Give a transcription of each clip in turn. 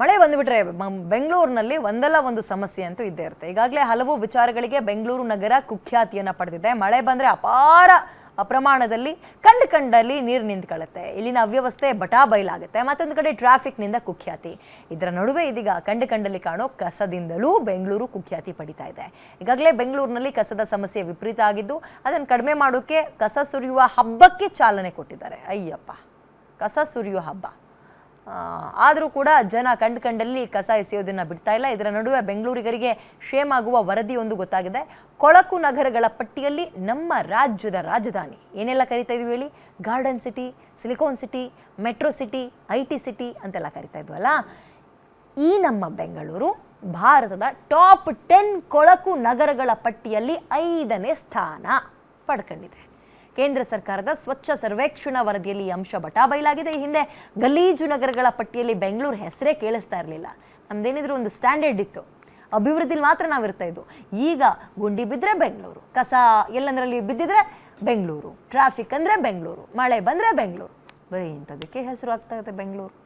ಮಳೆ ಬಂದುಬಿಟ್ರೆ ಬೆಂಗಳೂರಿನಲ್ಲಿ ಒಂದಲ್ಲ ಒಂದು ಸಮಸ್ಯೆ ಅಂತೂ ಇದ್ದೇ ಇರುತ್ತೆ. ಈಗಾಗಲೇ ಹಲವು ವಿಚಾರಗಳಿಗೆ ಬೆಂಗಳೂರು ನಗರ ಕುಖ್ಯಾತಿಯನ್ನು ಪಡೆದಿದೆ. ಮಳೆ ಬಂದರೆ ಅಪಾರ ಪ್ರಮಾಣದಲ್ಲಿ ಕಂಡು ಕಂಡಲ್ಲಿ ನೀರು ನಿಂತ್ಕೊಳ್ಳುತ್ತೆ. ಇಲ್ಲಿನ ಅವ್ಯವಸ್ಥೆ ಬಟಾ ಬಯಲಾಗುತ್ತೆ ಮತ್ತೊಂದು ಕಡೆ ಟ್ರಾಫಿಕ್ನಿಂದ ಕುಖ್ಯಾತಿ. ಇದರ ನಡುವೆ ಇದೀಗ ಕಂಡು ಕಂಡಲ್ಲಿ ಕಾಣೋ ಕಸದಿಂದಲೂ ಬೆಂಗಳೂರು ಕುಖ್ಯಾತಿ ಪಡಿತಾ ಇದೆ. ಈಗಾಗಲೇ ಬೆಂಗಳೂರಿನಲ್ಲಿ ಕಸದ ಸಮಸ್ಯೆ ವಿಪರೀತ ಆಗಿದ್ದು ಅದನ್ನು ಕಡಿಮೆ ಮಾಡೋಕ್ಕೆ ಕಸ ಸುರಿಯುವ ಹಬ್ಬಕ್ಕೆ ಚಾಲನೆ ಕೊಟ್ಟಿದ್ದಾರೆ. ಅಯ್ಯಪ್ಪ, ಕಸ ಸುರಿಯುವ ಹಬ್ಬ. ಆದರೂ ಕೂಡ ಜನ ಕಂಡು ಕಂಡಲ್ಲಿ ಕಸ ಎಸೆಯೋದನ್ನು ಬಿಡ್ತಾ ಇಲ್ಲ. ಇದರ ನಡುವೆ ಬೆಂಗಳೂರಿಗರಿಗೆ ಶೇಮ್ ಆಗುವ ವರದಿ ಒಂದು ಗೊತ್ತಾಗಿದೆ. ಕೊಳಕು ನಗರಗಳ ಪಟ್ಟಿಯಲ್ಲಿ ನಮ್ಮ ರಾಜ್ಯದ ರಾಜಧಾನಿ. ಏನೆಲ್ಲ ಕರಿತಾ ಇದ್ವಿ ಹೇಳಿ? Garden city, silicon city, metro city, I T city ಅಂತೆಲ್ಲ ಕರಿತಾ ಇದ್ವಲ್ಲ ಈ ನಮ್ಮ ಬೆಂಗಳೂರು ಭಾರತದ ಟಾಪ್ ಟೆನ್ ಕೊಳಕು ನಗರಗಳ ಪಟ್ಟಿಯಲ್ಲಿ ಐದನೇ ಸ್ಥಾನ ಪಡ್ಕೊಂಡಿದೆ. ಕೇಂದ್ರ ಸರ್ಕಾರದ ಸ್ವಚ್ಛ ಸರ್ವೇಕ್ಷಣಾ ವರದಿಯಲ್ಲಿ ಈ ಅಂಶ ಬಟಾ ಬಯಲಾಗಿದೆ. ಈ ಹಿಂದೆ ಗಲೀಜು ನಗರಗಳ ಪಟ್ಟಿಯಲ್ಲಿ ಬೆಂಗಳೂರು ಹೆಸರೇ ಕೇಳಿಸ್ತಾ ಇರಲಿಲ್ಲ. ನಮ್ದೇನಿದ್ರು ಒಂದು ಸ್ಟ್ಯಾಂಡರ್ಡ್ ಇತ್ತು. ಅಭಿವೃದ್ಧಿಲಿ ಮಾತ್ರ ನಾವು ಇರ್ತಾ ಈಗ ಗುಂಡಿ ಬಿದ್ದರೆ ಬೆಂಗಳೂರು, ಕಸ ಎಲ್ಲಂದ್ರಲ್ಲಿ ಬಿದ್ದಿದ್ರೆ ಬೆಂಗಳೂರು ಟ್ರಾಫಿಕ್ ಅಂದರೆ ಬೆಂಗಳೂರು, ಮಳೆ ಬಂದರೆ ಬೆಂಗಳೂರು. ಬರೀ ಇಂಥದಕ್ಕೆ ಹೆಸರು ಆಗ್ತಾ ಇದೆ ಬೆಂಗಳೂರು.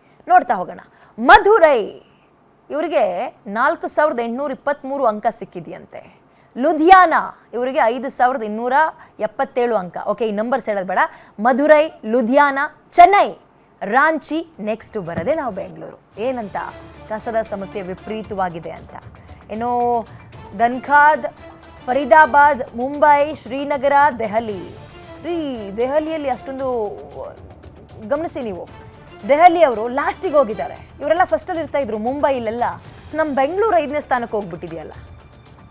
ನೋಡ್ತಾ ಹೋಗೋಣ. ಮಧುರೈ, ಇವರಿಗೆ ನಾಲ್ಕು ಸಾವಿರದ ಎಂಟುನೂರ ಇಪ್ಪತ್ತ್ಮೂರು ಅಂಕ ಸಿಕ್ಕಿದೆಯಂತೆ. ಲುಧಿಯಾನ, ಇವರಿಗೆ ಐದು ಸಾವಿರದ ಇನ್ನೂರ ಎಪ್ಪತ್ತೇಳು ಅಂಕ. ಓಕೆ ಈ ನಂಬರ್ಸ್ ಹೇಳೋದು ಬೇಡ. ಮಧುರೈ, ಲುಧಿಯಾನ, ಚೆನ್ನೈ, ರಾಂಚಿ ನೆಕ್ಸ್ಟ್ ಬರೋದೇ ನಾವು ಬೆಂಗಳೂರು. ಏನಂತ? ಕಸದ ಸಮಸ್ಯೆ ವಿಪರೀತವಾಗಿದೆ ಅಂತ. ಏನೋ ದನ್ಖಾದ್ ಫರೀದಾಬಾದ್, ಮುಂಬೈ, ಶ್ರೀನಗರ, ದೆಹಲಿ. ರೀ, ದೆಹಲಿಯಲ್ಲಿ ಅಷ್ಟೊಂದು ಗಮನಿಸಿ ನೀವು. ದೆಹಲಿಯವರು ಲಾಸ್ಟಿಗೆ ಹೋಗಿದ್ದಾರೆ. ಇವರೆಲ್ಲ ಫಸ್ಟಲ್ಲಿ ಇರ್ತಾ ಇದ್ರು. ಮುಂಬೈಲೆಲ್ಲ ನಮ್ಮ ಬೆಂಗಳೂರು ಐದನೇ ಸ್ಥಾನಕ್ಕೆ ಹೋಗ್ಬಿಟ್ಟಿದೆಯಲ್ಲ.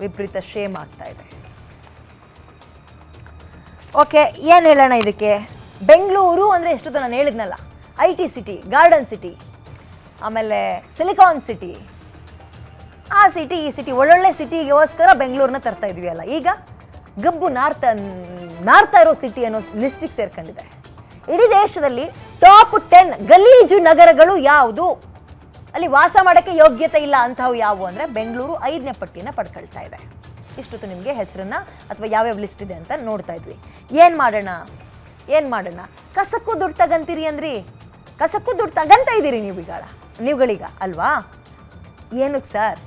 ವಿಪರೀತ ಶೇಮ್ ಆಗ್ತಾ ಇದೆ. ಓಕೆ ಏನು ಹೇಳೋಣ ಇದಕ್ಕೆ? ಬೆಂಗಳೂರು ಅಂದರೆ ಎಷ್ಟೊತ್ತು ನಾನು ಹೇಳಿದ್ನಲ್ಲ. I T city garden city ಆಮೇಲೆ ಸಿಲಿಕಾನ್ ಸಿಟಿ ಆ ಸಿಟಿ ಈ ಸಿಟಿ ಒಳ್ಳೊಳ್ಳೆ ಸಿಟಿಗೋಸ್ಕರ ಬೆಂಗಳೂರನ್ನ ತರ್ತಾ ಇದ್ವಿ ಅಲ್ಲ. ಈಗ ಗಬ್ಬು ನಾರ್ತ, ನಾರ್ತಾ ಇರೋ ಸಿಟಿ ಅನ್ನೋ ಲಿಸ್ಟಿಗೆ ಸೇರ್ಕೊಂಡಿದೆ. ಇಡೀ ದೇಶದಲ್ಲಿ ಟಾಪ್ ಟೆನ್ ಗಲೀಜು ನಗರಗಳು ಯಾವುದು? ಅಲ್ಲಿ ವಾಸ ಮಾಡೋಕ್ಕೆ ಯೋಗ್ಯತೆ ಇಲ್ಲ ಅಂತಹವು ಯಾವುವು ಅಂದರೆ ಬೆಂಗಳೂರು ಐದನೇ ಪಟ್ಟಿನ ಪಡ್ಕೊಳ್ತಾ ಇದೆ. ಇಷ್ಟೊತ್ತು ನಿಮಗೆ ಹೆಸರನ್ನ ಅಥವಾ ಯಾವ್ಯಾವ ಲಿಸ್ಟ್ ಇದೆ ಅಂತ ನೋಡ್ತಾ ಇದ್ವಿ. ಏನು ಮಾಡೋಣ? ಏನು ಮಾಡೋಣ? ಕಸಕ್ಕೂ ದುಡ್ಡು ತಗಂತೀರಿ ಅಂದ್ರಿ? ಕಸಕ್ಕೂ ದುಡ್ಡು ತಗಂತ ಇದ್ದೀರಿ ನೀವೀಗ. ನೀವುಗಳೀಗ, ಅಲ್ವಾ? ಏನಕ್ಕೆ ಸರ್?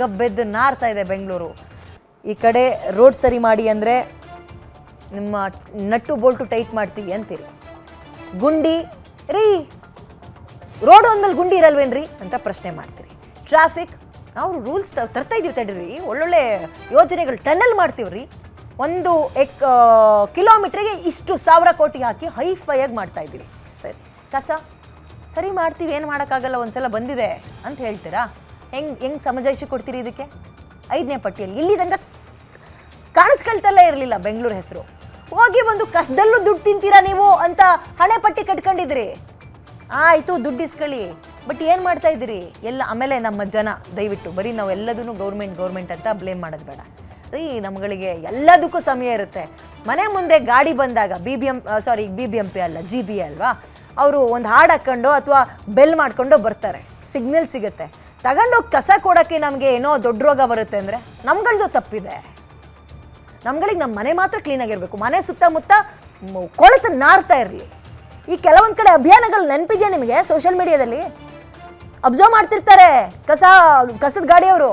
ಗಬ್ಬೆದ್ದು ನಾರ್ತಾ ಇದೆ ಬೆಂಗಳೂರು. ಈ ಕಡೆ ರೋಡ್ ಸರಿ ಮಾಡಿ ಅಂದರೆ ನಿಮ್ಮ ನಟ್ಟು ಬೋಲ್ಟು ಟೈಟ್ ಮಾಡ್ತೀವಿ ಅಂತೀರಿ. ಗುಂಡಿ, ರೀ, ರೋಡ್ ಒಂದ್ಮೇಲೆ ಗುಂಡಿ ಇರಲ್ವೇನ್ರಿ ಅಂತ ಪ್ರಶ್ನೆ ಮಾಡ್ತೀರಿ. ಟ್ರಾಫಿಕ್ ನಾವು ರೂಲ್ಸ್ ತರ್ತಾ ಇದೀವಿ ತಡೀರಿ. ಒಳ್ಳೊಳ್ಳೆ ಯೋಜನೆಗಳು ಟನಲ್ ಮಾಡ್ತೀವ್ರಿ. ಒಂದು ಎಕ್ ಕಿಲೋಮೀಟ್ರಿಗೆ ಇಷ್ಟು ಸಾವಿರ ಕೋಟಿ ಹಾಕಿ ಹೈ ಫೈಯಾಗಿ ಮಾಡ್ತಾ ಇದ್ದೀರಿ. ಸರಿ, ಕಸ, ಸರಿ ಮಾಡ್ತೀವಿ, ಏನು ಮಾಡೋಕ್ಕಾಗಲ್ಲ, ಒಂದ್ಸಲ ಬಂದಿದೆ ಅಂತ ಹೇಳ್ತೀರಾ? ಹೆಂಗೆ ಹೆಂಗೆ ಸಮಜಾಯಿಷಿ ಕೊಡ್ತೀರಿ ಇದಕ್ಕೆ? ಐದನೇ ಪಟ್ಟಿಯಲ್ಲಿ, ಇಲ್ಲಿ ತನಕ ಕಾಣಿಸ್ಕೊಳ್ತಲ್ಲೇ ಇರಲಿಲ್ಲ ಬೆಂಗಳೂರು ಹೆಸರು. ಹೋಗಿ ಒಂದು ಕಸದಲ್ಲೂ ದುಡ್ಡು ತಿಂತೀರಾ ನೀವು ಅಂತ ಹಣೆ ಪಟ್ಟಿ ಕಟ್ಕೊಂಡಿದ್ರಿ? ಆಯಿತು, ದುಡ್ಡು ಇಸ್ಕೊಳ್ಳಿ. ಬಟ್ ಏನು ಮಾಡ್ತಾ ಇದ್ದೀರಿ? ಎಲ್ಲ ಆಮೇಲೆ ನಮ್ಮ ಜನ, ದಯವಿಟ್ಟು ಬರೀ ನಾವು ಎಲ್ಲದನ್ನು ಗೌರ್ಮೆಂಟ್ ಗೌರ್ಮೆಂಟ್ ಅಂತ ಬ್ಲೇಮ್ ಮಾಡೋದು ಬೇಡ. ರೀ, ನಮ್ಗಳಿಗೆ ಎಲ್ಲದಕ್ಕೂ ಸಮಯ ಇರುತ್ತೆ. ಮನೆ ಮುಂದೆ ಗಾಡಿ ಬಂದಾಗ B B M sorry B B M P ಅಲ್ಲ ಜಿ ಬಿ ಅಲ್ವಾ? ಅವರು ಒಂದು ಹಾಡು ಹಾಕ್ಕೊಂಡು ಅಥವಾ ಬೆಲ್ ಮಾಡ್ಕೊಂಡು ಬರ್ತಾರೆ. ಸಿಗ್ನಲ್ ಸಿಗುತ್ತೆ. ತಗೊಂಡೋಗಿ ಕಸ ಕೊಡೋಕ್ಕೆ ನಮಗೆ ಏನೋ ದೊಡ್ಡ ರೋಗ ಬರುತ್ತೆ ಅಂದರೆ ನಮ್ಗಳದ್ದು ತಪ್ಪಿದೆ. ನಮ್ಗಳಿಗೆ ನಮ್ಮ ಮನೆ ಮಾತ್ರ ಕ್ಲೀನಾಗಿರಬೇಕು ಮನೆ ಸುತ್ತಮುತ್ತ ಕೊಳೆತು ನಾರ್ತಾ ಇರಲಿ. ಈ ಕೆಲವೊಂದು ಕಡೆ ಅಭಿಯಾನಗಳು ನೆನಪಿದೆಯಾ ನಿಮಗೆ? ಸೋಷಿಯಲ್ ಮೀಡಿಯಾದಲ್ಲಿ ಅಬ್ಸರ್ವ್ ಮಾಡ್ತಿರ್ತಾರೆ ಕಸ, ಕಸದ ಗಾಡಿಯವರು.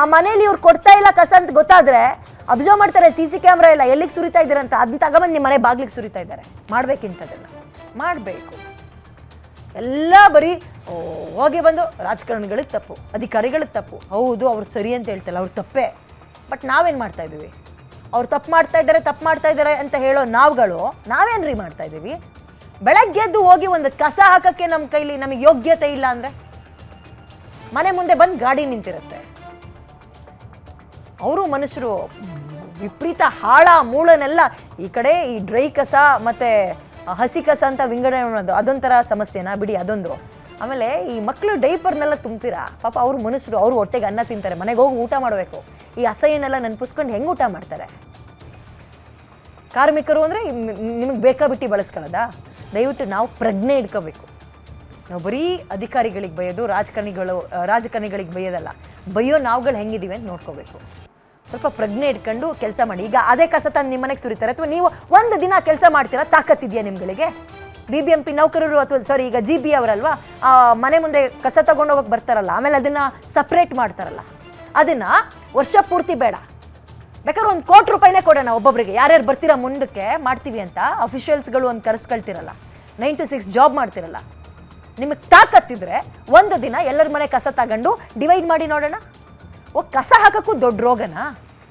ಆ ಮನೇಲಿ ಇವ್ರು ಕೊಡ್ತಾ ಇಲ್ಲ ಕಸ ಅಂತ ಗೊತ್ತಾದ್ರೆ ಅಬ್ಸರ್ವ್ ಮಾಡ್ತಾರೆ ಸಿ ಸಿ ಕ್ಯಾಮ್ರಾ ಇಲ್ಲ ಎಲ್ಲಿಗೆ ಸುರಿತಾ ಇದ್ದೀರಂತ ಅದನ್ನ ತಗೊಂಬಂದು ನಿಮ್ಮ ಮನೆ ಬಾಗ್ಲಿಗೆ ಸುರಿತಾ ಇದ್ದಾರೆ ಮಾಡ್ಬೇಕಿಂಥದ್ದೆಲ್ಲ ಮಾಡಬೇಕು. ಎಲ್ಲ ಬರೀ ಹೋಗಿ ಬಂದು ರಾಜಕಾರಣಿಗಳಿಗೆ ತಪ್ಪು ಅಧಿಕಾರಿಗಳಿಗೆ ತಪ್ಪು. ಹೌದು, ಅವ್ರು ಸರಿ ಅಂತ ಹೇಳ್ತಲ್ಲ, ಅವ್ರು ತಪ್ಪೇ. ಬಟ್ ನಾವೇನು ಮಾಡ್ತಾ ಇದ್ದೀವಿ? ಅವ್ರು ತಪ್ಪು ಮಾಡ್ತಾ ಇದ್ದಾರೆ, ತಪ್ಪು ಮಾಡ್ತಾ ಇದ್ದಾರೆ ಅಂತ ಹೇಳೋ ನಾವುಗಳು ನಾವೇನ್ರಿ ಮಾಡ್ತಾ ಇದ್ದೀವಿ? ಬೆಳಗ್ಗೆ ಎದ್ದು ಹೋಗಿ ಒಂದು ಕಸ ಹಾಕಕ್ಕೆ ನಮ್ಮ ಕೈಲಿ ನಮಗೆ ಯೋಗ್ಯತೆ ಇಲ್ಲ ಅಂದರೆ? ಮನೆ ಮುಂದೆ ಬಂದು ಗಾಡಿ ನಿಂತಿರುತ್ತೆ. ಅವರು ಮನುಷ್ಯರು ವಿಪರೀತ ಹಾಳ, ಮೂಳನೆಲ್ಲ ಈ ಕಡೆ ಈ ಡ್ರೈ ಕಸ ಮತ್ತೆ ಹಸಿ ಕಸ ಅಂತ ವಿಂಗಡಣೆ ಮಾಡೋದು, ಅದೊಂಥರ ಸಮಸ್ಯೆನಾ ಬಿಡಿ ಅದೊಂದು. ಆಮೇಲೆ ಈ ಮಕ್ಕಳು ಡೈಪರ್ನೆಲ್ಲ ತುಂಬ್ತೀರಾ? ಪಾಪ ಅವ್ರು ಮನುಷ್ಯರು, ಅವರು ಹೊಟ್ಟೆಗೆ ಅನ್ನ ತಿಂತಾರೆ, ಮನೆಗೆ ಹೋಗಿ ಊಟ ಮಾಡಬೇಕು. ಈ ಅಸಹ್ಯನೆಲ್ಲ ನೆನಪಿಸ್ಕೊಂಡು ಹೆಂಗೆ ಊಟ ಮಾಡ್ತಾರೆ? ಕಾರ್ಮಿಕರು ಅಂದರೆ ನಿಮಗೆ ಬೇಕಾಬಿಟ್ಟು ಬಳಸ್ಕೊಳ್ಳೋದಾ? ದಯವಿಟ್ಟು ನಾವು ಪ್ರಜ್ಞೆ ಇಟ್ಕೋಬೇಕು. ನಾವು ಬರೀ ಅಧಿಕಾರಿಗಳಿಗೆ ಬೈಯೋದು, ರಾಜಕಾರಣಿಗಳು ರಾಜಕಾರಣಿಗಳಿಗೆ ಬೈಯೋದಲ್ಲ. ಬೈಯೋ ನಾವುಗಳು ಹೆಂಗಿದ್ದೀವಿ ಅಂತ ನೋಡ್ಕೋಬೇಕು. ಸ್ವಲ್ಪ ಪ್ರಜ್ಞೆ ಇಟ್ಕೊಂಡು ಕೆಲಸ ಮಾಡಿ. ಈಗ ಅದೇ ಕಸ ತಂದು ನಿಮ್ಮ ಮನೆಗೆ ಸುರಿತಾರೆ ಅಥವಾ ನೀವು ಒಂದು ದಿನ ಕೆಲಸ ಮಾಡ್ತೀರಾ? ತಾಕತ್ತಿದೆಯಾ ನಿಮ್ಗಳಿಗೆ? ಬಿ ಬಿ ಎಂ ಪಿ ನೌಕರರು ಅಥವಾ ಸಾರಿ ಈಗ ಜಿ ಬಿ ಅವರಲ್ವಾ ಮನೆ ಮುಂದೆ ಕಸ ತಗೊಂಡೋಗಕ್ಕೆ ಬರ್ತಾರಲ್ಲ, ಆಮೇಲೆ ಅದನ್ನು ಸಪ್ರೇಟ್ ಮಾಡ್ತಾರಲ್ಲ. ಅದನ್ನು ವರ್ಷ ಪೂರ್ತಿ ಬೇಡ. ಬೇಕಾದ್ರೆ ಒಂದು ಕೋಟಿ ರೂಪಾಯಿನೇ ಕೊಡೋಣ ಒಬ್ಬೊಬ್ಬರಿಗೆ ಯಾರ್ಯಾರು ಬರ್ತೀರಾ ಮುಂದಕ್ಕೆ, ಮಾಡ್ತೀವಿ ಅಂತ. ಅಫಿಷಿಯಲ್ಸ್ಗಳು ಒಂದು ಕರೆಸ್ಕೊಳ್ತಿರಲ್ಲ ನೈನ್ ಟು ಸಿಕ್ಸ್ ಜಾಬ್ ಮಾಡ್ತಿರಲ್ಲ. ನಿಮಗೆ ತಾಕತ್ತಿದ್ರೆ ಒಂದು ದಿನ ಎಲ್ಲರ ಮನೆ ಕಸ ತಗೊಂಡು ಡಿವೈಡ್ ಮಾಡಿ ನೋಡೋಣ. ಓ, ಕಸ ಹಾಕೋಕ್ಕೂ ದೊಡ್ಡ ರೋಗನಾ?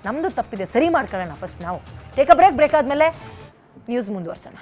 ನಮ್ಮದು ತಪ್ಪಿದೆ. ಸರಿ ಮಾಡ್ಕೊಳ್ಳೋಣ ಫಸ್ಟ್ ನಾವು. ಟೇಕ್ ಅ ಬ್ರೇಕ್ ಬ್ರೇಕ್ ಆದಮೇಲೆ ನ್ಯೂಸ್ ಮುಂದುವರ್ಸೋಣ.